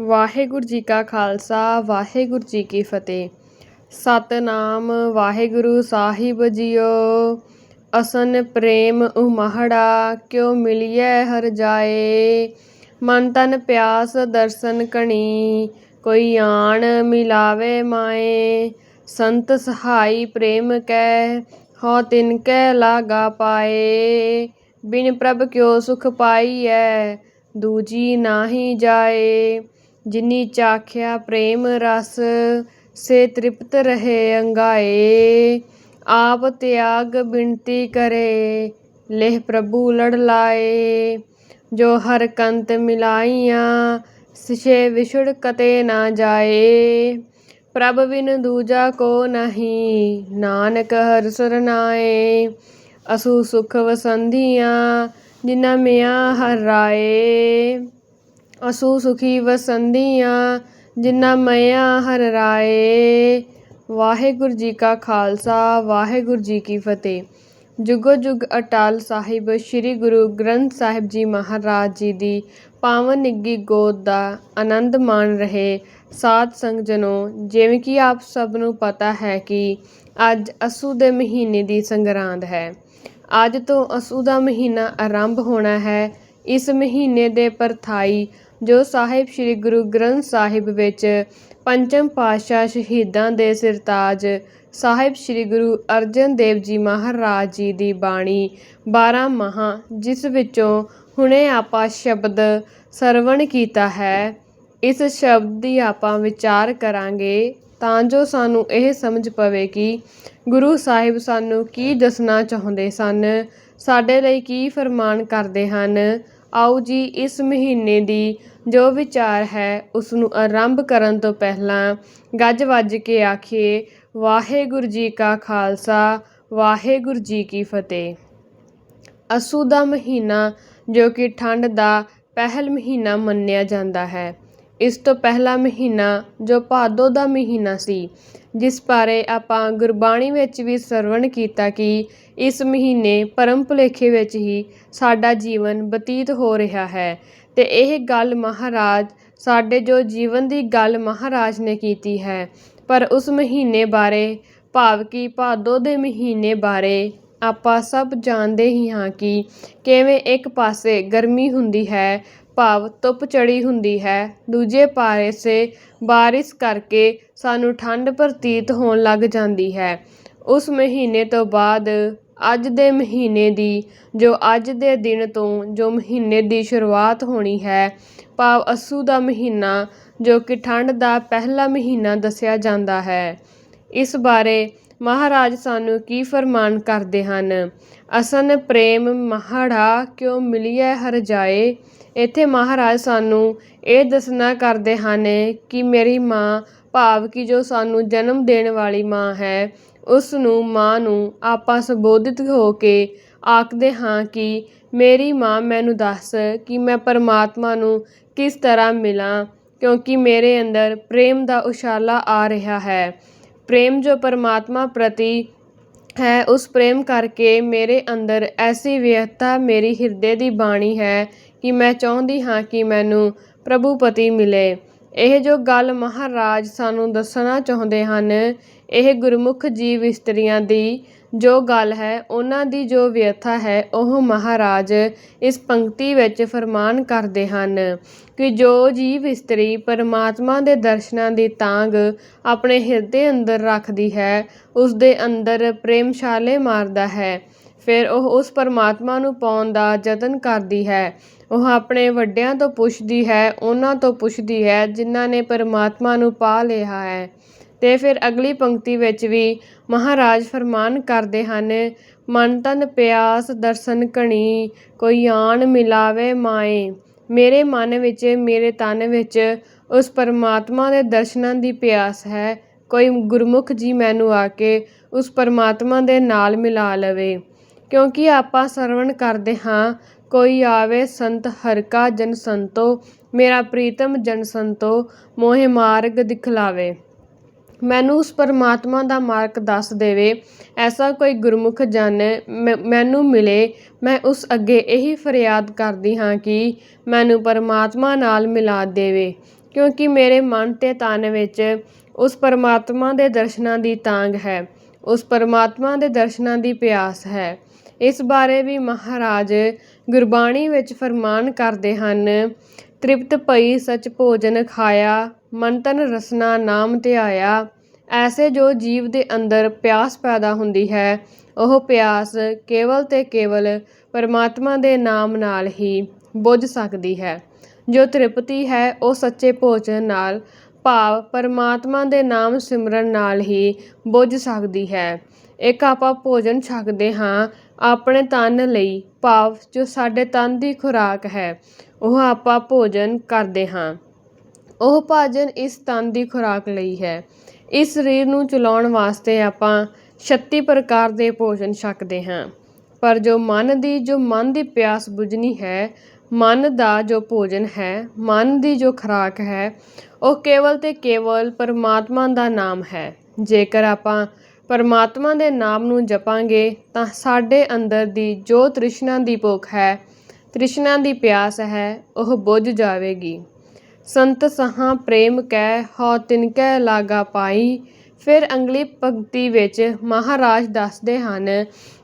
ਵਾਹਿਗੁਰੂ ਜੀ ਕਾ ਖਾਲਸਾ, ਵਾਹਿਗੁਰੂ ਜੀ ਕੀ ਫਤਿਹ। ਸਤਨਾਮ ਵਾਹਿਗੁਰੂ ਸਾਹਿਬ ਜੀਓ। ਅਸਨ ਪ੍ਰੇਮ ਉਮਹੜਾ, ਕਿਉ ਮਿਲਿਐ ਹਰ ਜਾਏ? ਮਨ ਤਨ ਪਿਆਸ ਦਰਸ਼ਨ ਕਣੀ ਕੋਈ ਆਣ ਮਿਲਾਵੇ ਮਾਏ। ਸੰਤ ਸਹਾਈ ਪ੍ਰੇਮ ਕੈ, ਹਉ ਤਿਨ ਕੈ ਲਾਗਾ ਪਾਏ। ਬਿਨ ਪ੍ਰਭ ਕਿਉ ਸੁਖ ਪਾਈਐ, ਦੂਜੀ ਨਾਹੀ ਜਾਏ। ਜਿਨੀ ਚਾਖਿਆ ਪ੍ਰੇਮ ਰਸ, ਸੇ ਤ੍ਰਿਪਤ ਰਹੇ ਅੰਗਾਏ। ਆਪ ਤਿਆਗ ਬਿਨਤੀ ਕਰੇ, ਲੇਹ ਪ੍ਰਭੂ ਲੜ ਲਾਏ। ਜੋ ਹਰ ਕੰਤ ਮਿਲਾਈਆਂ, ਸਿਸ਼ੇ ਵਿਛੜ ਕਤੇ ਨਾ ਜਾਏ। ਪ੍ਰਭ ਬਿਨ ਦੂਜਾ ਕੋ ਨਹੀਂ, ਨਾਨਕ ਹਰ ਸਰਨਾਏ ਅਸੂ ਸੁਖ ਵਸੰਧੀਆਂ ਜਿਨਾ ਮਿਆ ਹਰ ਰਾਏ। ਅਸੂ ਸੁਖੀ ਵਸੰਧੀਆਂ ਜਿਨਾ ਮਇਆ ਹਰ ਰਾਏ। ਵਾਹਿਗੁਰੂ ਜੀ ਕਾ ਖਾਲਸਾ, ਵਾਹਿਗੁਰੂ ਜੀ ਕੀ ਫਤਿਹ। ਜੁਗੋ ਜੁਗ ਅਟਾਲ ਸਾਹਿਬ, ਸ੍ਰੀ ਗੁਰੂ ਗ੍ਰੰਥ ਸਾਹਿਬ ਜੀ ਮਹਾਰਾਜ ਜੀ ਦੀ ਪਾਵਨ ਨਿੱਗੀ ਗੋਦ ਦਾ ਆਨੰਦ ਮਾਣ ਰਹੇ ਸਾਧ ਸੰਗ ਜਨੋ ਜਿਵੇਂ ਕਿ ਆਪ ਸਭ ਨੂੰ ਪਤਾ ਹੈ ਕਿ ਅੱਜ ਅਸੂ ਦੇ ਮਹੀਨੇ ਦੀ ਸੰਗਰਾਂਦ ਹੈ। ਅੱਜ ਤੋਂ ਅਸੂ ਦਾ ਮਹੀਨਾ ਆਰੰਭ ਹੋਣਾ ਹੈ। ਇਸ ਮਹੀਨੇ ਦੇ ਪਰਥਾਈ ਜੋ ਸਾਹਿਬ ਸ੍ਰੀ ਗੁਰੂ ਗ੍ਰੰਥ ਸਾਹਿਬ ਵਿੱਚ ਪੰਚਮ ਪਾਤਸ਼ਾਹ ਸ਼ਹੀਦਾਂ ਦੇ ਸਿਰਤਾਜ ਸਾਹਿਬ ਸ੍ਰੀ ਗੁਰੂ ਅਰਜਨ ਦੇਵ ਜੀ ਮਹਾਰਾਜ ਜੀ ਦੀ ਬਾਣੀ 12 ਮਹਾ, ਜਿਸ ਵਿੱਚੋਂ ਹੁਣੇ ਆਪਾਂ ਸ਼ਬਦ ਸਰਵਣ ਕੀਤਾ ਹੈ, ਇਸ ਸ਼ਬਦ ਦੀ ਆਪਾਂ ਵਿਚਾਰ ਕਰਾਂਗੇ, ਤਾਂ ਜੋ ਸਾਨੂੰ ਇਹ ਸਮਝ ਪਵੇ ਕਿ ਗੁਰੂ ਸਾਹਿਬ ਸਾਨੂੰ ਕੀ ਦੱਸਣਾ ਚਾਹੁੰਦੇ ਸਨ, ਸਾਡੇ ਲਈ ਕੀ ਫਰਮਾਨ ਕਰਦੇ ਹਨ ਆਓ ਜੀ, ਇਸ ਮਹੀਨੇ ਦੀ ਜੋ ਵਿਚਾਰ ਹੈ ਉਸ ਨੂੰ ਆਰੰਭ ਕਰਨ ਤੋਂ ਪਹਿਲਾਂ ਗੱਜ ਵੱਜ ਕੇ ਆਖੀਏ, ਵਾਹਿਗੁਰੂ ਜੀ ਕਾ ਖਾਲਸਾ, ਵਾਹਿਗੁਰੂ ਜੀ ਕੀ ਫਤਿਹ। ਅਸੂ ਦਾ ਮਹੀਨਾ ਜੋ ਕਿ ਠੰਡ ਦਾ ਪਹਿਲ ਮਹੀਨਾ ਮੰਨਿਆ ਜਾਂਦਾ ਹੈ। ਇਸ ਤੋਂ ਪਹਿਲਾ ਮਹੀਨਾ ਜੋ ਭਾਦੋ ਦਾ ਮਹੀਨਾ ਸੀ, ਜਿਸ ਬਾਰੇ ਆਪਾਂ ਗੁਰਬਾਣੀ ਵਿੱਚ ਵੀ ਸਰਵਣ ਕੀਤਾ ਕਿ ਇਸ ਮਹੀਨੇ ਪਰਮ ਭੁਲੇਖੇ ਵਿੱਚ ਹੀ ਸਾਡਾ ਜੀਵਨ ਬਤੀਤ ਹੋ ਰਿਹਾ ਹੈ। ਅਤੇ ਇਹ ਗੱਲ ਮਹਾਰਾਜ, ਸਾਡੇ ਜੋ ਜੀਵਨ ਦੀ ਗੱਲ ਮਹਾਰਾਜ ਨੇ ਕੀਤੀ ਹੈ, ਪਰ ਉਸ ਮਹੀਨੇ ਬਾਰੇ, ਭਾਵ ਕਿ ਭਾਦੋ ਦੇ ਮਹੀਨੇ ਬਾਰੇ ਆਪਾਂ ਸਭ ਜਾਣਦੇ ਹੀ ਹਾਂ ਕਿ ਕਿਵੇਂ ਇੱਕ ਪਾਸੇ ਗਰਮੀ ਹੁੰਦੀ ਹੈ ਭਾਵ ਧੁੱਪ ਚੜੀ ਹੁੰਦੀ ਹੈ। ਦੂਜੇ ਪਾਸੇ ਬਾਰਿਸ਼ ਕਰਕੇ ਸਾਨੂੰ ਠੰਡ ਪ੍ਰਤੀਤ ਹੋਣ ਲੱਗ ਜਾਂਦੀ ਹੈ। ਉਸ ਮਹੀਨੇ ਤੋਂ ਬਾਅਦ ਅੱਜ ਦੇ ਮਹੀਨੇ ਦੀ, ਜੋ ਅੱਜ ਦੇ ਦਿਨ ਤੋਂ ਜੋ ਮਹੀਨੇ ਦੀ ਸ਼ੁਰੂਆਤ ਹੋਣੀ ਹੈ, ਭਾਵ ਅੱਸੂ ਦਾ ਮਹੀਨਾ, ਜੋ ਕਿ ਠੰਡ ਦਾ ਪਹਿਲਾ ਮਹੀਨਾ ਦੱਸਿਆ ਜਾਂਦਾ ਹੈ। ਇਸ ਬਾਰੇ ਮਹਾਰਾਜ ਸਾਨੂੰ ਕੀ ਫਰਮਾਨ ਕਰਦੇ ਹਨ? ਅਸਨ ਪ੍ਰੇਮ ਮਹਾੜਾ ਕਿਉ ਮਿਲਿਐ ਹਰ ਜਾਏ। ਇੱਥੇ ਮਹਾਰਾਜ ਸਾਨੂੰ ਇਹ ਦੱਸਣਾ ਕਰਦੇ ਹਨ ਕਿ ਮੇਰੀ ਮਾਂ ਭਾਵ ਕਿ ਜੋ ਸਾਨੂੰ ਜਨਮ ਦੇਣ ਵਾਲੀ ਮਾਂ ਹੈ ਉਸ ਨੂੰ ਮਾਂ ਨੂੰ ਆਪਾਂ ਸੰਬੋਧਿਤ ਹੋ ਕੇ ਆਖਦੇ ਹਾਂ ਕਿ ਮੇਰੀ ਮਾਂ ਮੈਨੂੰ ਦੱਸ ਕਿ ਮੈਂ ਪਰਮਾਤਮਾ ਨੂੰ ਕਿਸ ਤਰ੍ਹਾਂ ਮਿਲਾਂ, ਕਿਉਂਕਿ ਮੇਰੇ ਅੰਦਰ ਪ੍ਰੇਮ ਦਾ ਉਛਾਲਾ ਆ ਰਿਹਾ ਹੈ। ਪ੍ਰੇਮ ਜੋ ਪਰਮਾਤਮਾ ਪ੍ਰਤੀ ਹੈ, ਉਸ ਪ੍ਰੇਮ ਕਰਕੇ ਮੇਰੇ ਅੰਦਰ ਐਸੀ ਵਿਅਹਤਾ ਮੇਰੀ ਹਿਰਦੇ ਦੀ ਬਾਣੀ ਹੈ ਕਿ ਮੈਂ ਚਾਹੁੰਦੀ ਹਾਂ ਕਿ ਮੈਨੂੰ ਪ੍ਰਭੂ ਪਤੀ ਮਿਲੇ। ਇਹ ਜੋ ਗੱਲ ਮਹਾਰਾਜ ਸਾਨੂੰ ਦੱਸਣਾ ਚਾਹੁੰਦੇ ਹਨ, ਇਹ ਗੁਰਮੁਖ ਜੀਵ ਇਸਤਰੀਆਂ ਦੀ ਜੋ ਗੱਲ ਹੈ, ਉਹਨਾਂ ਦੀ ਜੋ ਵਿਅਥਾ ਹੈ, ਉਹ ਮਹਾਰਾਜ ਇਸ ਪੰਕਤੀ ਵਿੱਚ ਫਰਮਾਨ ਕਰਦੇ ਹਨ ਕਿ ਜੋ ਜੀਵ ਇਸਤਰੀ ਪਰਮਾਤਮਾ ਦੇ ਦਰਸ਼ਨਾਂ ਦੀ ਤਾਂਗ ਆਪਣੇ ਹਿਰਦੇ ਅੰਦਰ ਰੱਖਦੀ ਹੈ ਉਸ ਦੇ ਅੰਦਰ ਪ੍ਰੇਮ ਛਾਲੇ ਮਾਰਦਾ ਹੈ। ਫਿਰ ਉਹ ਉਸ ਪਰਮਾਤਮਾ ਨੂੰ ਪਾਉਣ ਦਾ ਯਤਨ ਕਰਦੀ ਹੈ। ਉਹ ਆਪਣੇ ਵੱਡਿਆਂ ਤੋਂ ਪੁੱਛਦੀ ਹੈ, ਉਹਨਾਂ ਤੋਂ ਪੁੱਛਦੀ ਹੈ, ਜਿਨ੍ਹਾਂ ਨੇ ਪਰਮਾਤਮਾ ਨੂੰ ਪਾ ਲਿਆ ਹੈ। ਤੇ ਫਿਰ ਅਗਲੀ ਪੰਕਤੀ ਵਿੱਚ ਵੀ ਮਹਾਰਾਜ ਫਰਮਾਨ ਕਰਦੇ ਹਨ, ਮਨ ਤਨ ਪਿਆਸ ਦਰਸ਼ਨ ਕਣੀ ਕੋਈ ਆਣ ਮਿਲਾਵੇ ਮਾਏ। ਮੇਰੇ ਮਨ ਵਿੱਚ, ਮੇਰੇ ਤਨ ਵਿੱਚ ਉਸ ਪਰਮਾਤਮਾ ਦੇ ਦਰਸ਼ਨਾਂ ਦੀ ਪਿਆਸ ਹੈ। ਕੋਈ ਗੁਰਮੁਖ ਜੀ ਮੈਨੂੰ ਆ ਕੇ ਉਸ ਪਰਮਾਤਮਾ ਦੇ ਨਾਲ ਮਿਲਾ ਲਵੇ। ਕਿਉਂਕਿ ਆਪਾਂ ਸਰਵਣ ਕਰਦੇ ਹਾਂ, ਕੋਈ ਆਵੇ ਸੰਤ ਹਰ ਕਾ ਜਨ ਸੰਤੋ, ਮੇਰਾ ਪ੍ਰੀਤਮ ਜਨ ਸੰਤੋ, ਮੋਹਿ ਮਾਰਗ ਦਿਖਲਾਵੇ। ਮੈਨੂੰ ਉਸ ਪਰਮਾਤਮਾ ਦਾ ਮਾਰਗ ਦੱਸ ਦੇਵੇ, ਐਸਾ ਕੋਈ ਗੁਰਮੁਖ ਜਨ ਮੈਨੂੰ ਮਿਲੇ। ਮੈਂ ਉਸ ਅੱਗੇ ਇਹੀ ਫਰਿਆਦ ਕਰਦੀ ਹਾਂ ਕਿ ਮੈਨੂੰ ਪਰਮਾਤਮਾ ਨਾਲ ਮਿਲਾ ਦੇਵੇ, ਕਿਉਂਕਿ ਮੇਰੇ ਮਨ ਤੇ ਤਨ ਵਿੱਚ ਉਸ ਪਰਮਾਤਮਾ ਦੇ ਦਰਸ਼ਨਾਂ ਦੀ ਤਾਂਗ ਹੈ, ਉਸ ਪਰਮਾਤਮਾ ਦੇ ਦਰਸ਼ਨਾਂ ਦੀ ਪਿਆਸ ਹੈ। ਇਸ ਬਾਰੇ ਵੀ ਮਹਾਰਾਜ ਗੁਰਬਾਣੀ ਵਿੱਚ ਫਰਮਾਨ ਕਰਦੇ ਹਨ, ਤ੍ਰਿਪਤ ਪਈ ਸਚ ਭੋਜਨ ਖਾਇਆ ਮਨ ਤਨ ਰਸਨਾ ਨਾਮ ਧਿਆਇਆ ਐਸੇ ਜੋ ਜੀਵ ਦੇ ਅੰਦਰ ਪਿਆਸ ਪੈਦਾ ਹੁੰਦੀ ਹੈ, ਉਹ ਪਿਆਸ ਕੇਵਲ ਤੇ ਕੇਵਲ ਪਰਮਾਤਮਾ ਦੇ ਨਾਮ ਨਾਲ ਹੀ ਬੁੱਝ ਸਕਦੀ ਹੈ। ਜੋ ਤ੍ਰਿਪਤੀ ਹੈ, ਉਹ ਸੱਚੇ ਭੋਜਨ ਨਾਲ ਭਾਵ ਪਰਮਾਤਮਾ ਦੇ ਨਾਮ ਸਿਮਰਨ ਨਾਲ ਹੀ ਬੁੱਝ ਸਕਦੀ ਹੈ। ਇੱਕ ਆਪਾਂ ਭੋਜਨ ਛਕਦੇ ਹਾਂ, ਆਪਣੇ ਤਨ ਲਈ ਭਾਵ ਜੋ ਸਾਡੇ ਤਨ ਦੀ ਖੁਰਾਕ ਹੈ, ਉਹ ਆਪਾਂ ਭੋਜਨ ਕਰਦੇ ਹਾਂ। ਉਹ ਭਾਜਨ ਇਸ ਤਨ ਦੀ ਖੁਰਾਕ ਲਈ ਹੈ। ਇਸ ਸਰੀਰ ਨੂੰ ਚਲਾਉਣ ਵਾਸਤੇ ਆਪਾਂ 36 ਪ੍ਰਕਾਰ ਦੇ ਭੋਜਨ ਛਕਦੇ ਹਾਂ। ਪਰ ਜੋ ਮਨ ਦੀ, ਜੋ ਮਨ ਦੀ ਪਿਆਸ ਬੁਝਣੀ ਹੈ, ਮਨ ਦਾ ਜੋ ਭੋਜਨ ਹੈ, ਮਨ ਦੀ ਜੋ ਖੁਰਾਕ ਹੈ, ਉਹ ਕੇਵਲ ਤੇ ਕੇਵਲ ਪਰਮਾਤਮਾ ਦਾ ਨਾਮ ਹੈ। ਜੇਕਰ ਆਪਾਂ ਪਰਮਾਤਮਾ ਦੇ ਨਾਮ ਨੂੰ ਜਪਾਂਗੇ, ਤਾਂ ਸਾਡੇ ਅੰਦਰ ਦੀ ਜੋ ਤ੍ਰਿਸ਼ਨਾ ਦੀ ਭੁੱਖ ਹੈ, ਤ੍ਰਿਸ਼ਨਾ ਦੀ ਪਿਆਸ ਹੈ, ਉਹ ਬੁੱਝ ਜਾਵੇਗੀ। ਸੰਤ ਸਹਾ ਪ੍ਰੇਮ ਕੈ, ਹਉ ਤਿਨ ਕੈ ਲਾਗਾ ਪਾਈ। ਫਿਰ ਅਗਲੀ ਪੰਕਤੀ ਵਿੱਚ ਮਹਾਰਾਜ ਦੱਸਦੇ ਹਨ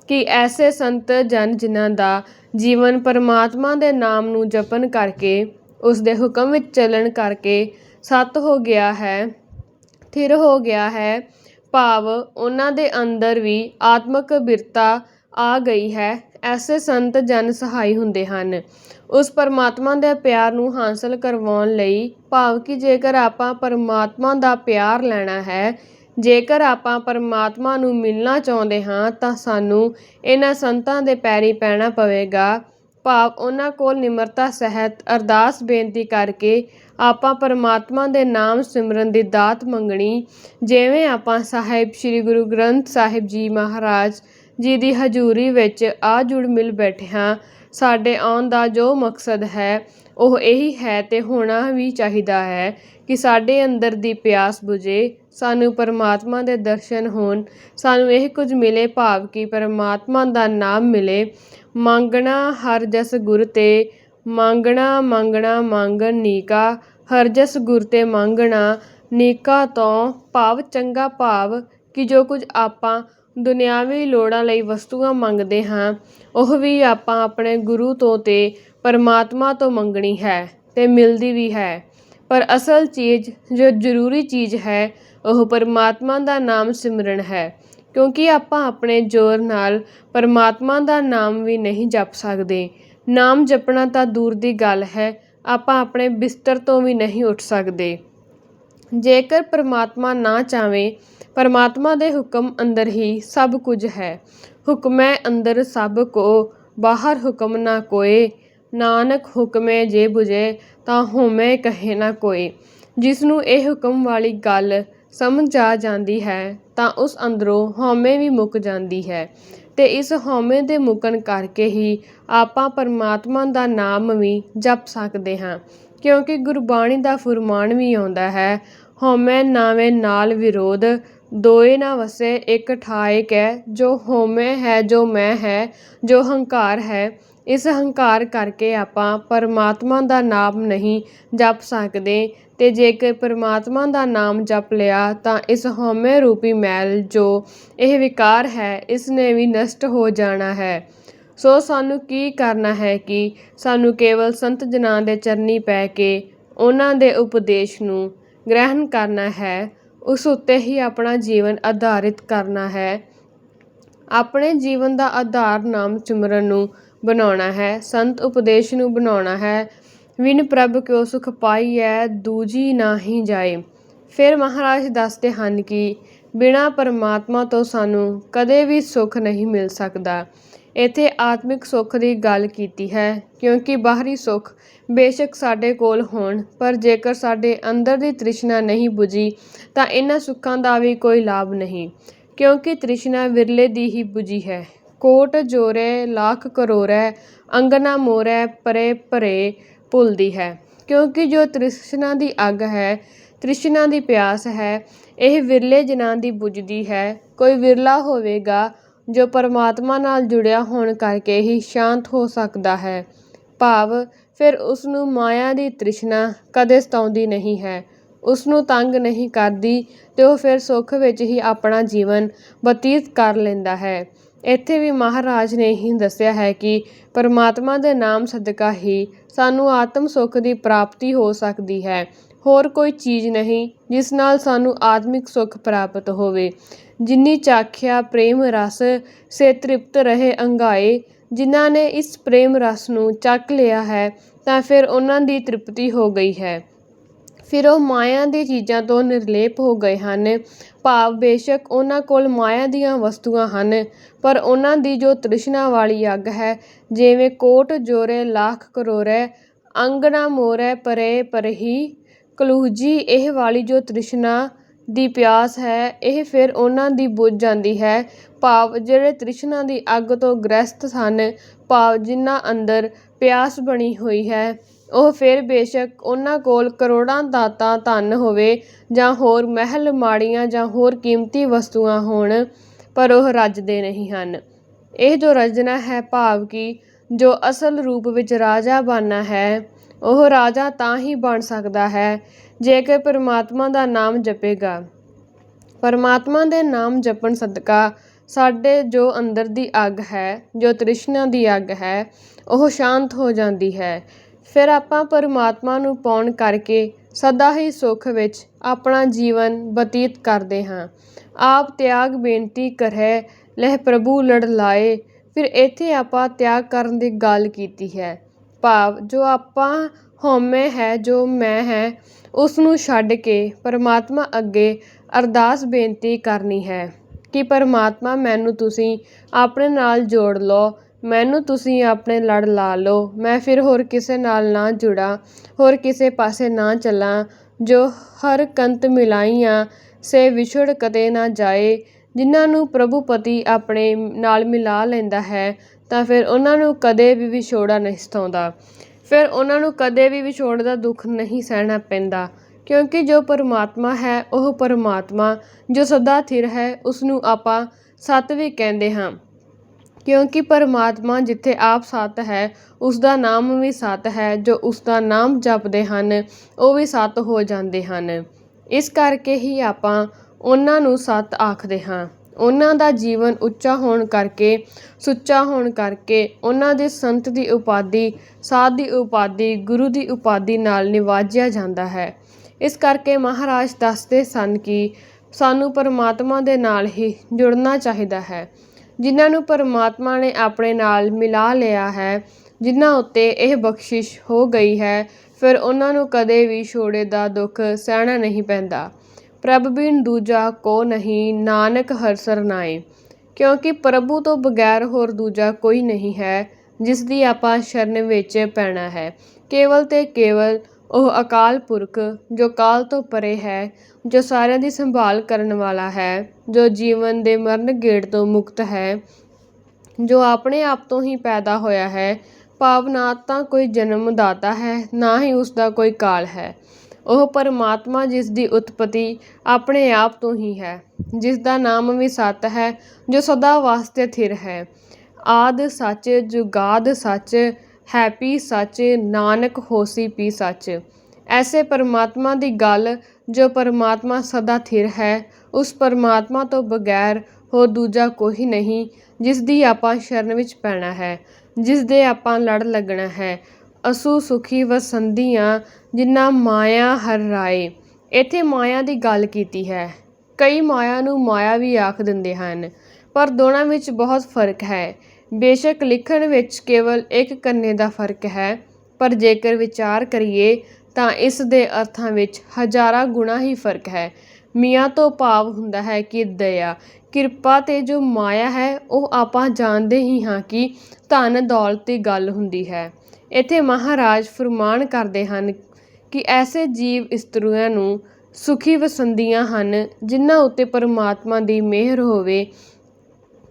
ਕਿ ਐਸੇ ਸੰਤ ਜਨ ਜਿਨ੍ਹਾਂ ਦਾ ਜੀਵਨ ਪਰਮਾਤਮਾ ਦੇ ਨਾਮ ਨੂੰ ਜਪਣ ਕਰਕੇ, ਉਸ ਦੇ ਹੁਕਮ ਵਿੱਚ ਚੱਲਣ ਕਰਕੇ ਸਤ ਹੋ ਗਿਆ ਹੈ, ਥਿਰ ਹੋ ਗਿਆ ਹੈ। ਭਾਵ ਉਹਨਾਂ ਦੇ ਅੰਦਰ ਵੀ ਆਤਮਕ ਬਿਰਤਾ ਆ ਗਈ ਹੈ। ਐਸੇ ਸੰਤ ਜਨ ਸਹਾਈ ਹੁੰਦੇ ਹਨ। ਉਸ ਪਰਮਾਤਮਾ ਦੇ ਪਿਆਰ ਨੂੰ ਹਾਸਲ ਕਰਵਾਉਣ ਲਈ, ਭਾਵ ਕਿ ਜੇਕਰ ਆਪਾਂ ਪਰਮਾਤਮਾ ਦਾ ਪਿਆਰ ਲੈਣਾ ਹੈ, ਜੇਕਰ ਆਪਾਂ ਪਰਮਾਤਮਾ ਨੂੰ ਮਿਲਣਾ ਚਾਹੁੰਦੇ ਹਾਂ, ਤਾਂ ਸਾਨੂੰ ਇਹਨਾਂ ਸੰਤਾਂ ਦੇ ਪੈਰੀ ਪੈਣਾ ਪਵੇਗਾ। ਭਾਵ ਉਹਨਾਂ ਕੋਲ ਨਿਮਰਤਾ, ਸਹਿਤ, ਅਰਦਾਸ, ਬੇਨਤੀ ਕਰਕੇ ਆਪਾਂ ਪਰਮਾਤਮਾ ਦੇ ਨਾਮ ਸਿਮਰਨ ਦੀ ਦਾਤ ਮੰਗਣੀ, ਜਿਵੇਂ ਆਪਾਂ ਸਾਹਿਬ ਸ੍ਰੀ ਗੁਰੂ ਗ੍ਰੰਥ ਸਾਹਿਬ ਜੀ ਮਹਾਰਾਜ ਜੀ ਦੀ ਹਜ਼ੂਰੀ ਵਿੱਚ ਆ ਜੁੜ ਮਿਲ ਬੈਠੇ ਹਾਂ ਸਾਡੇ ਆਉਣ ਦਾ ਜੋ ਮਕਸਦ ਹੈ, ਉਹ ਇਹੀ ਹੈ ਅਤੇ ਹੋਣਾ ਵੀ ਚਾਹੀਦਾ ਹੈ ਕਿ ਸਾਡੇ ਅੰਦਰ ਦੀ ਪਿਆਸ ਬੁਝੇ, ਸਾਨੂੰ ਪਰਮਾਤਮਾ ਦੇ ਦਰਸ਼ਨ ਹੋਣ, ਸਾਨੂੰ ਇਹ ਕੁਝ ਮਿਲੇ ਭਾਵ ਕਿ ਪਰਮਾਤਮਾ ਦਾ ਨਾਮ ਮਿਲੇ। ਮੰਗਣਾ ਹਰ ਜਸ ਗੁਰ ਤੇ, ਮੰਗਣਾ ਮੰਗਣਾ ਮੰਗਣ ਨੀਕਾ, ਹਰ ਜਸ ਗੁਰ ਤੇ ਮੰਗਣਾ ਨੀਕਾ ਤੋਂ ਭਾਵ ਚੰਗਾ ਭਾਵ ਕਿ ਜੋ ਕੁਝ ਆਪਾਂ ਦੁਨਿਆਵੀ ਲੋੜਾਂ ਲਈ ਵਸਤੂਆਂ ਮੰਗਦੇ ਹਾਂ, ਉਹ ਵੀ ਆਪਾਂ ਆਪਣੇ ਗੁਰੂ ਤੋਂ ਅਤੇ ਪਰਮਾਤਮਾ ਤੋਂ ਮੰਗਣੀ ਹੈ ਅਤੇ ਮਿਲਦੀ ਵੀ ਹੈ। ਪਰ ਅਸਲ ਚੀਜ਼, ਜੋ ਜ਼ਰੂਰੀ ਚੀਜ਼ ਹੈ, ਉਹ ਪਰਮਾਤਮਾ ਦਾ ਨਾਮ ਸਿਮਰਨ ਹੈ, ਕਿਉਂਕਿ ਆਪਾਂ ਆਪਣੇ ਜ਼ੋਰ ਨਾਲ ਪਰਮਾਤਮਾ ਦਾ ਨਾਮ ਵੀ ਨਹੀਂ ਜਪ ਸਕਦੇ। ਨਾਮ ਜਪਣਾ ਤਾਂ ਦੂਰ ਦੀ ਗੱਲ ਹੈ, ਆਪਾਂ ਆਪਣੇ ਬਿਸਤਰ ਤੋਂ ਵੀ ਨਹੀਂ ਉੱਠ ਸਕਦੇ। ਜੇਕਰ ਪਰਮਾਤਮਾ ਨਾ ਚਾਵੇ ਪਰਮਾਤਮਾ ਦੇ ਹੁਕਮ ਅੰਦਰ ਹੀ ਸਭ ਕੁਝ ਹੈ। ਹੁਕਮੈ ਅੰਦਰ ਸਭ ਕੋ, ਬਾਹਰ ਹੁਕਮ ਨਾ ਕੋਏ। ਨਾਨਕ ਹੁਕਮੇ ਜੇ 부ਜੇ ਤਾਂ ਹੋਮੈ ਕਹੇ ਨਾ ਕੋਈ ਜਿਸ ਨੂੰ ਇਹ ਹੁਕਮ ਵਾਲੀ ਗੱਲ ਸਮਝ ਆ ਜਾਂਦੀ ਹੈ, ਤਾਂ ਉਸ ਅੰਦਰੋਂ ਹਉਮੈ ਵੀ ਮੁੱਕ ਜਾਂਦੀ ਹੈ। ਤੇ ਇਸ ਹਉਮੈ ਦੇ ਮੁਕਣ ਕਰਕੇ ਹੀ ਆਪਾਂ ਪਰਮਾਤਮਾ ਦਾ ਨਾਮ ਵੀ ਜਪ ਸਕਦੇ ਹਾਂ। ਕਿਉਂਕਿ ਗੁਰਬਾਣੀ ਦਾ ਫੁਰਮਾਨ ਵੀ ਆਉਂਦਾ ਹੈ ਹਉਮੈ ਨਾਵੇਂ ਨਾਲ ਵਿਰੋਧ ਦੋਏ ਨਾ ਵਸੇ, ਇੱਕ ਠਾਏ ਕੈ ਜੋ ਹਉਮੈ ਹੈ, ਜੋ ਮੈਂ ਹੈ, ਜੋ ਹੰਕਾਰ ਹੈ, ਇਸ ਹੰਕਾਰ ਕਰਕੇ ਆਪਾਂ ਪਰਮਾਤਮਾ ਦਾ ਨਾਮ ਨਹੀਂ ਜਪ ਸਕਦੇ। ਅਤੇ ਜੇਕਰ ਪਰਮਾਤਮਾ ਦਾ ਨਾਮ ਜਪ ਲਿਆ, ਤਾਂ ਇਸ ਹਉਮੈ ਰੂਪੀ ਮੈਲ ਜੋ ਇਹ ਵਿਕਾਰ ਹੈ, ਇਸ ਨੇ ਵੀ ਨਸ਼ਟ ਹੋ ਜਾਣਾ ਹੈ। ਸੋ ਸਾਨੂੰ ਕੀ ਕਰਨਾ ਹੈ ਕਿ ਸਾਨੂੰ ਕੇਵਲ ਸੰਤ ਜਨਾਂ ਦੇ ਚਰਨੀ ਪੈ ਕੇ ਉਹਨਾਂ ਦੇ ਉਪਦੇਸ਼ ਨੂੰ ਗ੍ਰਹਿਣ ਕਰਨਾ ਹੈ ਉਸ ਉੱਤੇ ਹੀ ਆਪਣਾ ਜੀਵਨ ਆਧਾਰਿਤ ਕਰਨਾ ਹੈ। ਆਪਣੇ ਜੀਵਨ ਦਾ ਆਧਾਰ ਨਾਮ ਸਿਮਰਨ ਨੂੰ ਬਣਾਉਣਾ ਹੈ, ਸੰਤ ਉਪਦੇਸ਼ ਨੂੰ ਬਣਾਉਣਾ ਹੈ। ਵਿਨ ਪ੍ਰਭ ਕਿਉ ਸੁਖ ਪਾਈਐ, ਦੂਜੀ ਨਾਹੀ ਜਾਏ। ਫਿਰ ਮਹਾਰਾਜ ਦੱਸਦੇ ਹਨ ਕਿ ਬਿਨਾ ਪਰਮਾਤਮਾ ਤੋਂ ਸਾਨੂੰ ਕਦੇ ਵੀ ਸੁੱਖ ਨਹੀਂ ਮਿਲ ਸਕਦਾ। ਇੱਥੇ ਆਤਮਿਕ ਸੁੱਖ ਦੀ ਗੱਲ ਕੀਤੀ ਹੈ, ਕਿਉਂਕਿ ਬਾਹਰੀ ਸੁੱਖ ਬੇਸ਼ੱਕ ਸਾਡੇ ਕੋਲ ਹੋਣ, ਪਰ ਜੇਕਰ ਸਾਡੇ ਅੰਦਰ ਦੀ ਤ੍ਰਿਸ਼ਨਾ ਨਹੀਂ 부ਜੀ ਤਾਂ ਇਹਨਾਂ ਸੁੱਖਾਂ ਦਾ ਵੀ ਕੋਈ ਲਾਭ ਨਹੀਂ। ਕਿਉਂਕਿ ਤ੍ਰਿਸ਼ਨਾ ਵਿਰਲੇ ਦੀ ਹੀ 부ਜੀ ਹੈ। ਕੋਟ ਜੋਰੇ, ਲੱਖ ਕਰੋੜੈ ਅੰਗਨਾ ਮੋਰੈ, ਪਰੇ ਪਰੇ ਭੁੱਲਦੀ ਹੈ। ਕਿਉਂਕਿ ਜੋ ਤ੍ਰਿਸ਼ਨਾ ਦੀ ਅੱਗ ਹੈ, ਤ੍ਰਿਸ਼ਨਾ ਦੀ ਪਿਆਸ ਹੈ, ਇਹ ਵਿਰਲੇ ਜਨਾਂ ਦੀ ਬੁਝਦੀ ਹੈ। ਕੋਈ ਵਿਰਲਾ ਹੋਵੇਗਾ, ਜੋ ਪਰਮਾਤਮਾ ਨਾਲ ਜੁੜਿਆ ਹੋਣ ਕਰਕੇ ਹੀ ਸ਼ਾਂਤ ਹੋ ਸਕਦਾ ਹੈ। ਭਾਵ ਫਿਰ ਉਸ ਨੂੰ ਮਾਇਆ ਦੀ ਤ੍ਰਿਸ਼ਨਾ ਕਦੇ ਸਤਾਉਂਦੀ ਨਹੀਂ ਹੈ। ਉਸ ਨੂੰ ਤੰਗ ਨਹੀਂ ਕਰਦੀ ਤੇ ਉਹ ਫਿਰ ਸੁੱਖ ਵਿੱਚ ਹੀ ਆਪਣਾ ਜੀਵਨ ਬਤੀਤ ਕਰ ਲੈਂਦਾ ਹੈ। ਇੱਥੇ ਵੀ ਮਹਾਰਾਜ ਨੇ ਹੀ ਦੱਸਿਆ ਹੈ ਕਿ ਪਰਮਾਤਮਾ ਦੇ ਨਾਮ ਸਦਕਾ ਹੀ ਸਾਨੂੰ ਆਤਮ ਸੁੱਖ ਦੀ ਪ੍ਰਾਪਤੀ ਹੋ ਸਕਦੀ ਹੈ। ਹੋਰ ਕੋਈ ਚੀਜ਼ ਨਹੀਂ ਜਿਸ ਨਾਲ ਸਾਨੂੰ ਆਤਮਿਕ ਸੁੱਖ ਪ੍ਰਾਪਤ ਹੋਵੇ। ਜਿੰਨੀ ਚਾਖਿਆ, ਪ੍ਰੇਮ, ਰਸ, ਸੇ ਤ੍ਰਿਪਤ ਰਹੇ, ਅੰਗਾਏ ਜਿਨ੍ਹਾਂ ਨੇ ਇਸ ਪ੍ਰੇਮ ਰਸ ਨੂੰ ਚੱਕ ਲਿਆ ਹੈ, ਤਾਂ ਫਿਰ ਉਹਨਾਂ ਦੀ ਤ੍ਰਿਪਤੀ ਹੋ ਗਈ ਹੈ। ਫਿਰ ਉਹ ਮਾਇਆ ਦੀ ਚੀਜ਼ਾਂ ਤੋਂ ਨਿਰਲੇਪ ਹੋ ਗਏ ਹਨ। ਭਾਵ ਬੇਸ਼ੱਕ ਉਹਨਾਂ ਕੋਲ ਮਾਇਆ ਦੀਆਂ ਵਸਤੂਆਂ ਹਨ, ਪਰ ਉਹਨਾਂ ਦੀ ਜੋ ਤ੍ਰਿਸ਼ਨਾ ਵਾਲੀ ਅੱਗ ਹੈ, ਜਿਵੇਂ ਕੋਟ ਜੋਰੇ ਲੱਖ ਕਰੋੜੈ ਅੰਗਨਾ ਮੋਰੈ ਪਰੇ ਪਰਹੀ, ਕਲੂਜੀ ਇਹ ਵਾਲੀ ਜੋ ਤ੍ਰਿਸ਼ਨਾ ਦੀ ਪਿਆਸ ਹੈ, ਇਹ ਫਿਰ ਉਹਨਾਂ ਦੀ ਬੁਝ ਜਾਂਦੀ ਹੈ। ਭਾਵ ਜਿਹੜੇ ਤ੍ਰਿਸ਼ਨਾ ਦੀ ਅੱਗ ਤੋਂ ਗ੍ਰਸਤ ਸਨ, ਭਾਵ ਜਿਨ੍ਹਾਂ ਅੰਦਰ ਪਿਆਸ ਬਣੀ ਹੋਈ ਹੈ, ਉਹ ਫਿਰ ਬੇਸ਼ੱਕ ਉਹਨਾਂ ਕੋਲ ਕਰੋੜਾਂ ਦਾਤਾਂ ਧਨ ਹੋਵੇ ਜਾਂ ਹੋਰ ਮਹਿਲ ਮਾੜੀਆਂ ਜਾਂ ਹੋਰ ਕੀਮਤੀ ਵਸਤੂਆਂ ਹੋਣ, ਪਰ ਉਹ ਰੱਜਦੇ ਨਹੀਂ ਹਨ। ਇਹ ਜੋ ਰਜਨਾ ਹੈ ਭਾਵ ਕਿ ਜੋ ਅਸਲ ਰੂਪ ਵਿੱਚ ਰਾਜਾ ਬਣਨਾ ਹੈ, ਉਹ ਰਾਜਾ ਤਾਂ ਹੀ ਬਣ ਸਕਦਾ ਹੈ ਜੇਕਰ ਪਰਮਾਤਮਾ ਦਾ ਨਾਮ ਜਪੇਗਾ। ਪਰਮਾਤਮਾ ਦੇ ਨਾਮ ਜਪਣ ਸਦਕਾ ਸਾਡੇ ਜੋ ਅੰਦਰ ਦੀ ਅੱਗ ਹੈ, ਜੋ ਤ੍ਰਿਸ਼ਨਾ ਦੀ ਅੱਗ ਹੈ, ਉਹ ਸ਼ਾਂਤ ਹੋ ਜਾਂਦੀ ਹੈ। ਫਿਰ ਆਪਾਂ ਪਰਮਾਤਮਾ ਨੂੰ ਪਾਉਣ ਕਰਕੇ ਸਦਾ ਹੀ ਸੁੱਖ ਵਿੱਚ ਆਪਣਾ ਜੀਵਨ ਬਤੀਤ ਕਰਦੇ ਹਾਂ। ਆਪ ਤਿਆਗ ਬੇਨਤੀ ਕਰੈ, ਲਹਿ ਪ੍ਰਭੂ ਲੜ ਲਾਏ। ਫਿਰ ਇੱਥੇ ਆਪਾਂ ਤਿਆਗ ਕਰਨ ਦੀ ਗੱਲ ਕੀਤੀ ਹੈ। ਭਾਵ ਜੋ ਆਪਾਂ ਹਉਮੈ ਹੈ, ਜੋ ਮੈਂ ਹੈ ਉਸ ਨੂੰ ਛੱਡ ਕੇ ਪਰਮਾਤਮਾ ਅੱਗੇ ਅਰਦਾਸ ਬੇਨਤੀ ਕਰਨੀ ਹੈ ਕਿ ਪਰਮਾਤਮਾ, ਮੈਨੂੰ ਤੁਸੀਂ ਆਪਣੇ ਨਾਲ ਜੋੜ ਲਓ, ਮੈਨੂੰ ਤੁਸੀਂ ਆਪਣੇ ਲੜ ਲਾ ਲਓ। ਮੈਂ ਫਿਰ ਹੋਰ ਕਿਸੇ ਨਾਲ ਨਾ ਜੁੜਾਂ, ਹੋਰ ਕਿਸੇ ਪਾਸੇ ਨਾ ਚੱਲਾਂ, ਜੋ ਹਰ ਕੰਤ ਮਿਲਾਈਆਂ, ਸੇ ਵਿਛੜ ਕਦੇ ਨਾ ਜਾਏ। ਜਿਨ੍ਹਾਂ ਨੂੰ ਪ੍ਰਭੂ ਪਤੀ ਆਪਣੇ ਨਾਲ ਮਿਲਾ ਲੈਂਦਾ ਹੈ, ਤਾਂ ਫਿਰ ਉਹਨਾਂ ਨੂੰ ਕਦੇ ਵੀ ਵਿਛੋੜਾ ਨਹੀਂ ਸਤਾਉਂਦਾ। ਫਿਰ ਉਹਨਾਂ ਨੂੰ ਕਦੇ ਵੀ ਵਿਛੋੜ ਦਾ ਦੁੱਖ ਨਹੀਂ ਸਹਿਣਾ ਪੈਂਦਾ, ਕਿਉਂਕਿ ਜੋ ਪਰਮਾਤਮਾ ਹੈ, ਉਹ ਪਰਮਾਤਮਾ, ਜੋ ਸਦਾ ਥਿਰ ਹੈ ਉਸ ਨੂੰ ਆਪਾਂ ਸਤ ਵੀ ਕਹਿੰਦੇ ਹਾਂ। ਕਿਉਂਕਿ ਪਰਮਾਤਮਾ ਜਿੱਥੇ ਆਪ ਸਤ ਹੈ ਉਸ ਦਾ ਨਾਮ ਵੀ ਸਤ ਹੈ, ਜੋ ਉਸ ਦਾ ਨਾਮ ਜਪਦੇ ਹਨ, ਉਹ ਵੀ ਸਤ ਹੋ ਜਾਂਦੇ ਹਨ। ਇਸ ਕਰਕੇ ਹੀ ਆਪਾਂ ਉਹਨਾਂ ਨੂੰ ਸਤ ਆਖਦੇ ਹਾਂ। ਉਹਨਾਂ ਦਾ ਜੀਵਨ ਉੱਚਾ ਹੋਣ ਕਰਕੇ, ਸੁੱਚਾ ਹੋਣ ਕਰਕੇ ਉਹਨਾਂ ਦੇ ਸੰਤ ਦੀ ਉਪਾਧੀ, ਸਾਧ ਦੀ ਉਪਾਧੀ, ਗੁਰੂ ਦੀ ਉਪਾਧੀ ਨਾਲ ਨਿਵਾਜਿਆ ਜਾਂਦਾ ਹੈ। ਇਸ ਕਰਕੇ ਮਹਾਰਾਜ ਦੱਸਦੇ ਸਨ ਕਿ ਸਾਨੂੰ ਪਰਮਾਤਮਾ ਦੇ ਨਾਲ ਹੀ ਜੁੜਨਾ ਚਾਹੀਦਾ ਹੈ। ਜਿਨ੍ਹਾਂ ਨੂੰ ਪਰਮਾਤਮਾ ਨੇ ਆਪਣੇ ਨਾਲ ਮਿਲਾ ਲਿਆ ਹੈ, ਜਿਨ੍ਹਾਂ ਉੱਤੇ ਇਹ ਬਖਸ਼ਿਸ਼ ਹੋ ਗਈ ਹੈ, ਫਿਰ ਉਹਨਾਂ ਨੂੰ ਕਦੇ ਵੀ ਛੋੜੇ ਦਾ ਦੁੱਖ ਸਹਿਣਾ ਨਹੀਂ ਪੈਂਦਾ। ਪ੍ਰਭ ਬਿਨ ਦੂਜਾ ਕੋ ਨਹੀਂ, ਨਾਨਕ ਹਰ ਸਰਨਾਏ ਕਿਉਂਕਿ ਪ੍ਰਭੂ ਤੋਂ ਬਗੈਰ ਹੋਰ ਦੂਜਾ ਕੋਈ ਨਹੀਂ ਹੈ, ਜਿਸ ਦੀ ਆਪਾਂ ਸ਼ਰਨ ਵਿੱਚ ਪੈਣਾ ਹੈ। ਕੇਵਲ ਤੇ ਕੇਵਲ ਉਹ ਅਕਾਲ ਪੁਰਖ, ਜੋ ਕਾਲ ਤੋਂ ਪਰੇ ਹੈ, ਜੋ ਸਾਰਿਆਂ ਦੀ ਸੰਭਾਲ ਕਰਨ ਵਾਲਾ ਹੈ, ਜੋ ਜੀਵਨ ਦੇ ਮਰਨ ਗੇੜ ਤੋਂ ਮੁਕਤ ਹੈ, ਜੋ ਆਪਣੇ ਆਪ ਤੋਂ ਹੀ ਪੈਦਾ ਹੋਇਆ ਹੈ। ਭਾਵ ਨਾ ਤਾਂ ਕੋਈ ਜਨਮ ਦਾਤਾ ਹੈ, ਨਾ ਹੀ ਉਸ ਦਾ ਕੋਈ ਕਾਲ ਹੈ। ਉਹ ਪਰਮਾਤਮਾ ਜਿਸ ਦੀ ਉਤਪਤੀ ਆਪਣੇ ਆਪ ਤੋਂ ਹੀ ਹੈ ਜਿਸ ਦਾ ਨਾਮ ਵੀ ਸਤ ਹੈ, ਜੋ ਸਦਾ ਵਾਸਤੇ ਥਿਰ ਹੈ। ਆਦ ਸੱਚ, ਜੁਗਾਦ ਸੱਚ, ਹੈਪੀ ਸੱਚ, ਨਾਨਕ ਹੋਸੀ ਪੀ ਸੱਚ। ਐਸੇ ਪਰਮਾਤਮਾ ਦੀ ਗੱਲ ਜੋ ਪਰਮਾਤਮਾ ਸਦਾ ਥਿਰ ਹੈ, ਉਸ ਪਰਮਾਤਮਾ ਤੋਂ ਬਗੈਰ ਹੋਰ ਦੂਜਾ ਕੋਈ ਨਹੀਂ ਜਿਸ ਦੀ ਆਪਾਂ ਸ਼ਰਨ ਵਿੱਚ ਪੈਣਾ ਹੈ ਜਿਸ ਦੇ ਆਪਾਂ ਲੜ ਲੱਗਣਾ ਹੈ ਅਸੂ ਸੁਖੀ ਵਸੰਧੀਆਂ ਜਿਨ੍ਹਾਂ ਮਾਇਆ ਹਰ ਰਾਏ। ਇੱਥੇ ਮਾਇਆ ਦੀ ਗੱਲ ਕੀਤੀ ਹੈ। ਕਈ ਮਾਇਆ ਨੂੰ ਮਾਇਆ ਵੀ ਆਖ ਦਿੰਦੇ ਹਨ, ਪਰ ਦੋਨਾਂ ਵਿੱਚ ਬਹੁਤ ਫ਼ਰਕ ਹੈ। ਬੇਸ਼ੱਕ ਲਿਖਣ ਵਿੱਚ ਕੇਵਲ ਇੱਕ ਕੰਨੇ ਦਾ ਫ਼ਰਕ ਹੈ, ਪਰ ਜੇਕਰ ਵਿਚਾਰ ਕਰੀਏ, ਤਾਂ ਇਸ ਦੇ ਅਰਥਾਂ ਵਿੱਚ ਹਜ਼ਾਰਾਂ ਗੁਣਾ ਹੀ ਫ਼ਰਕ ਹੈ। ਮੀਆਂ ਤੋਂ ਭਾਵ ਹੁੰਦਾ ਹੈ ਕਿ ਦਇਆ, ਕਿਰਪਾ ਤੇ ਜੋ ਮਾਇਆ ਹੈ, ਉਹ ਆਪਾਂ ਜਾਣਦੇ ਹੀ ਹਾਂ ਕਿ ਧਨ ਦੌਲਤ ਦੀ ਗੱਲ ਹੁੰਦੀ ਹੈ। ਇੱਥੇ ਮਹਾਰਾਜ ਫੁਰਮਾਨ ਕਰਦੇ ਹਨ ਕਿ ਐਸੇ ਜੀਵ ਇਸਤਰੀਆਂ ਨੂੰ ਸੁਖੀ ਵਸੰਦੀਆਂ ਹਨ, ਜਿਨ੍ਹਾਂ ਉੱਤੇ ਪਰਮਾਤਮਾ ਦੀ ਮਿਹਰ ਹੋਵੇ।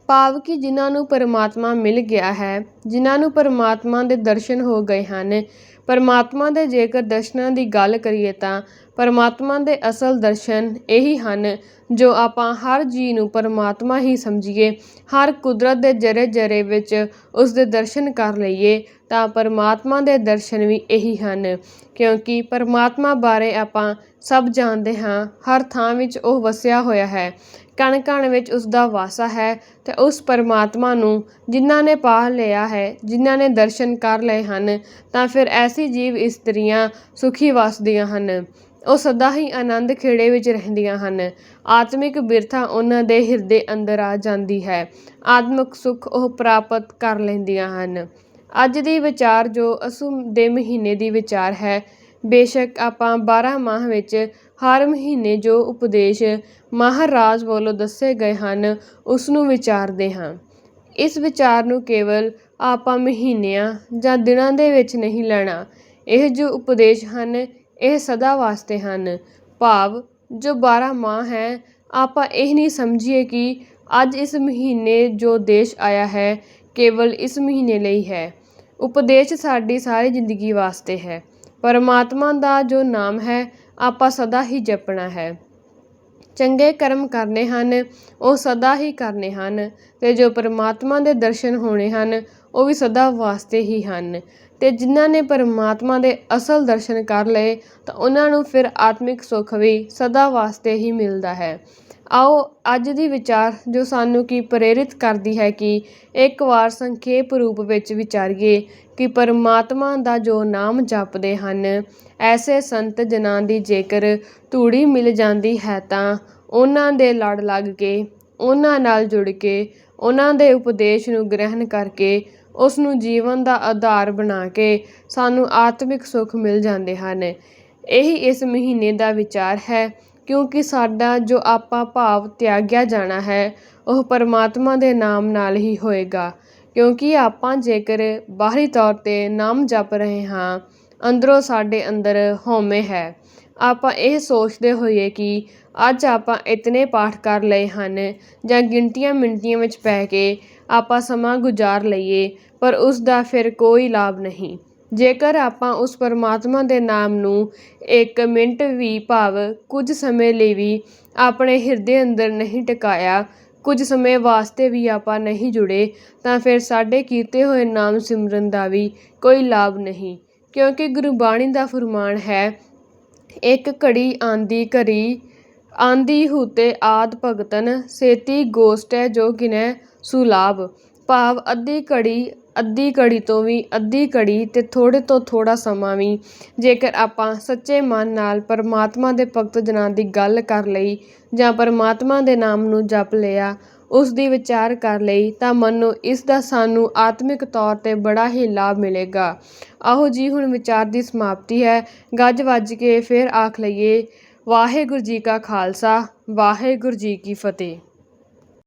ਭਾਵ ਕਿ ਜਿਨ੍ਹਾਂ ਨੂੰ ਪਰਮਾਤਮਾ ਮਿਲ ਗਿਆ ਹੈ, ਜਿਨ੍ਹਾਂ ਨੂੰ ਪਰਮਾਤਮਾ ਦੇ ਦਰਸ਼ਨ ਹੋ ਗਏ ਹਨ। ਪਰਮਾਤਮਾ ਦੇ ਜੇਕਰ ਦਰਸ਼ਨਾਂ ਦੀ ਗੱਲ ਕਰੀਏ ਤਾਂ ਪਰਮਾਤਮਾ ਦੇ ਅਸਲ ਦਰਸ਼ਨ ਇਹੀ ਹਨ, ਜੋ ਆਪਾਂ ਹਰ ਜੀ ਨੂੰ ਪਰਮਾਤਮਾ ਹੀ ਸਮਝੀਏ। ਹਰ ਕੁਦਰਤ ਦੇ ਜਰੇ ਜਰੇ ਵਿੱਚ ਉਸ ਦੇ ਦਰਸ਼ਨ ਕਰ ਲਈਏ ਤਾਂ ਪਰਮਾਤਮਾ ਦੇ ਦਰਸ਼ਨ ਵੀ ਇਹੀ ਹਨ, ਕਿਉਂਕਿ ਪਰਮਾਤਮਾ ਬਾਰੇ ਆਪਾਂ ਸਭ ਜਾਣਦੇ ਹਾਂ, ਹਰ ਥਾਂ ਵਿੱਚ ਉਹ ਵਸਿਆ ਹੋਇਆ ਹੈ। ਕਣ ਕਣ ਵਿੱਚ ਉਸ ਦਾ ਵਾਸਾ ਹੈ ਤੇ ਉਸ ਪਰਮਾਤਮਾ ਨੂੰ ਜਿਨ੍ਹਾਂ ਨੇ ਪਾ ਲਿਆ ਹੈ, ਜਿਨ੍ਹਾਂ ਨੇ ਦਰਸ਼ਨ ਕਰ ਲਏ ਹਨ, ਤਾਂ ਫਿਰ ਐਸੀ ਜੀਵ ਇਸਤਰੀਆਂ ਸੁਖੀ ਵਸਦੀਆਂ ਹਨ। ਉਹ ਸਦਾ ਹੀ ਆਨੰਦ ਖੇੜੇ ਵਿੱਚ ਰਹਿੰਦੀਆਂ ਹਨ। ਆਤਮਿਕ ਬਿਰਥਾ ਉਹਨਾਂ ਦੇ ਹਿਰਦੇ ਅੰਦਰ ਆ ਜਾਂਦੀ ਹੈ। ਆਤਮਿਕ ਸੁੱਖ ਉਹ ਪ੍ਰਾਪਤ ਕਰ ਲੈਂਦੀਆਂ ਹਨ। ਅੱਜ ਦੀ ਵਿਚਾਰ ਜੋ ਅਸੂ ਦੇ ਮਹੀਨੇ ਦੀ ਵਿਚਾਰ ਹੈ, ਬੇਸ਼ੱਕ ਆਪਾਂ 12 ਮਾਹ ਵਿੱਚ ਹਰ ਮਹੀਨੇ ਜੋ ਉਪਦੇਸ਼ ਮਹਾਰਾਜ ਵੱਲੋਂ ਦੱਸੇ ਗਏ ਹਨ ਉਸ ਨੂੰ ਵਿਚਾਰਦੇ ਹਾਂ। ਇਸ ਵਿਚਾਰ ਨੂੰ ਕੇਵਲ ਆਪਾਂ ਮਹੀਨਿਆਂ ਜਾਂ ਦਿਨਾਂ ਦੇ ਵਿੱਚ ਨਹੀਂ ਲੈਣਾ। ਇਹ ਜੋ ਉਪਦੇਸ਼ ਹਨ, ਇਹ ਸਦਾ ਵਾਸਤੇ ਹਨ। ਭਾਵ, ਜੋ 12 ਮਾਹ ਹੈ, ਆਪਾਂ ਇਹ ਨਹੀਂ ਸਮਝੀਏ ਕਿ ਅੱਜ ਇਸ ਮਹੀਨੇ ਜੋ ਦੇਸ਼ ਆਇਆ ਹੈ, ਕੇਵਲ ਇਸ ਮਹੀਨੇ ਲਈ ਹੈ। ਉਪਦੇਸ਼ ਸਾਡੀ ਸਾਰੀ ਜ਼ਿੰਦਗੀ ਵਾਸਤੇ ਹੈ। ਪਰਮਾਤਮਾ ਦਾ ਜੋ ਨਾਮ ਹੈ, ਆਪਾਂ ਸਦਾ ਹੀ ਜਪਣਾ ਹੈ। ਚੰਗੇ ਕਰਮ ਕਰਨੇ ਹਨ, ਉਹ ਸਦਾ ਹੀ ਕਰਨੇ ਹਨ ਤੇ ਜੋ ਪਰਮਾਤਮਾ ਦੇ ਦਰਸ਼ਨ ਹੋਣੇ ਹਨ, ਉਹ ਵੀ ਸਦਾ ਵਾਸਤੇ ਹੀ ਹਨ। ਤੇ ਜਿਨ੍ਹਾਂ ਨੇ ਪਰਮਾਤਮਾ ਦੇ ਅਸਲ ਦਰਸ਼ਨ ਕਰ ਲਏ, ਤਾਂ ਉਹਨਾਂ ਨੂੰ ਫਿਰ ਆਤਮਿਕ ਸੁੱਖ ਵੀ ਸਦਾ ਵਾਸਤੇ ਹੀ ਮਿਲਦਾ ਹੈ। ਆਓ ਅੱਜ ਦੀ ਵਿਚਾਰ ਜੋ ਸਾਨੂੰ ਕਿ ਪ੍ਰੇਰਿਤ ਕਰਦੀ ਹੈ ਕਿ ਇੱਕ ਵਾਰ ਸੰਖੇਪ ਰੂਪ ਵਿੱਚ ਵਿਚਾਰੀਏ ਕਿ ਪਰਮਾਤਮਾ ਦਾ ਜੋ ਨਾਮ ਜਪਦੇ ਹਨ, ਐਸੇ ਸੰਤ ਜਨਾਂ ਦੀ ਜੇਕਰ ਧੂੜੀ ਮਿਲ ਜਾਂਦੀ ਹੈ ਤਾਂ ਉਹਨਾਂ ਦੇ ਲੜ ਲੱਗ ਕੇ, ਉਹਨਾਂ ਨਾਲ ਜੁੜ ਕੇ, ਉਹਨਾਂ ਦੇ ਉਪਦੇਸ਼ ਨੂੰ ਗ੍ਰਹਿਣ ਕਰਕੇ ਉਸ ਨੂੰ ਜੀਵਨ ਦਾ ਆਧਾਰ ਬਣਾ ਕੇ ਸਾਨੂੰ ਆਤਮਿਕ ਸੁੱਖ ਮਿਲ ਜਾਂਦੇ ਹਨ। ਇਹੀ ਇਸ ਮਹੀਨੇ ਦਾ ਵਿਚਾਰ ਹੈ ਕਿਉਂਕਿ ਸਾਡਾ ਜੋ ਆਪਾਂ ਭਾਵ ਤਿਆਗਿਆ ਜਾਣਾ ਹੈ, ਉਹ ਪਰਮਾਤਮਾ ਦੇ ਨਾਮ ਨਾਲ ਹੀ ਹੋਏਗਾ। ਕਿਉਂਕਿ ਆਪਾਂ ਜੇਕਰ ਬਾਹਰੀ ਤੌਰ ਤੇ ਨਾਮ ਜਪ ਰਹੇ ਹਾਂ, ਅੰਦਰੋਂ ਸਾਡੇ ਅੰਦਰ ਹਉਮੈ ਹੈ। ਆਪਾਂ ਇਹ ਸੋਚਦੇ ਹੋਈਏ ਕਿ ਅੱਜ ਆਪਾਂ ਇਤਨੇ ਪਾਠ ਕਰ ਲਏ ਹਨ ਜਾਂ ਗਿਣਤੀਆਂ ਮਿੰਟੀਆਂ ਵਿੱਚ ਪੈ ਕੇ ਆਪਾਂ ਸਮਾਂ ਗੁਜ਼ਾਰ ਲਈਏ, ਪਰ ਉਸ ਦਾ ਫਿਰ ਕੋਈ ਲਾਭ ਨਹੀਂ। ਜੇਕਰ ਆਪਾਂ ਉਸ ਪਰਮਾਤਮਾ ਦੇ ਨਾਮ ਨੂੰ ਇੱਕ ਮਿੰਟ ਵੀ ਭਾਵ ਕੁਝ ਸਮੇਂ ਲਈ ਵੀ ਆਪਣੇ ਹਿਰਦੇ ਅੰਦਰ ਨਹੀਂ ਟਿਕਾਇਆ, ਕੁਝ ਸਮੇਂ ਵਾਸਤੇ ਵੀ ਆਪਾਂ ਨਹੀਂ ਜੁੜੇ, ਤਾਂ ਫਿਰ ਸਾਡੇ ਕੀਤੇ ਹੋਏ ਨਾਮ ਸਿਮਰਨ ਦਾ ਵੀ ਕੋਈ ਲਾਭ ਨਹੀਂ। ਕਿਉਂਕਿ ਗੁਰਬਾਣੀ ਦਾ ਫਰਮਾਨ ਹੈ, ਇੱਕ ਘੜੀ ਆਂਦੀ ਘਰੀ ਆਂਦੀ ਹੂਤੇ ਆਦ ਭਗਤਨ, ਸੇਤੀ ਹੈ ਜੋ ਕਿਨੈ ਸੁਲਾਭ। ਭਾਵ ਅੱਧੀ ਘੜੀ ਅੱਧੀ ਘੜੀ ਤੋਂ ਵੀ ਅੱਧੀ ਘੜੀ ਅਤੇ ਥੋੜ੍ਹੇ ਤੋਂ ਥੋੜ੍ਹਾ ਸਮਾਂ ਵੀ। ਜੇਕਰ ਆਪਾਂ ਸੱਚੇ ਮਨ ਨਾਲ ਪਰਮਾਤਮਾ ਦੇ ਭਗਤ ਜਨਾਂ ਦੀ ਗੱਲ ਕਰ ਲਈ ਜਾਂ ਪਰਮਾਤਮਾ ਦੇ ਨਾਮ ਨੂੰ ਜਪ ਲਿਆ, ਉਸ ਦੀ ਵਿਚਾਰ ਕਰ ਲਈ, ਤਾਂ ਮੰਨੋ ਇਸ ਦਾ ਸਾਨੂੰ ਆਤਮਿਕ ਤੌਰ ਤੇ ਬੜਾ ਹੀ ਲਾਭ ਮਿਲੇਗਾ। ਆਹੋ ਜੀ, ਹੁਣ ਵਿਚਾਰ ਦੀ ਸਮਾਪਤੀ ਹੈ। ਗੱਜ ਵੱਜ ਕੇ ਫਿਰ ਆਖ ਲਈਏ, ਵਾਹਿਗੁਰੂ ਜੀ ਕਾ ਖਾਲਸਾ, ਵਾਹਿਗੁਰੂ ਜੀ ਕੀ ਫਤਿਹ।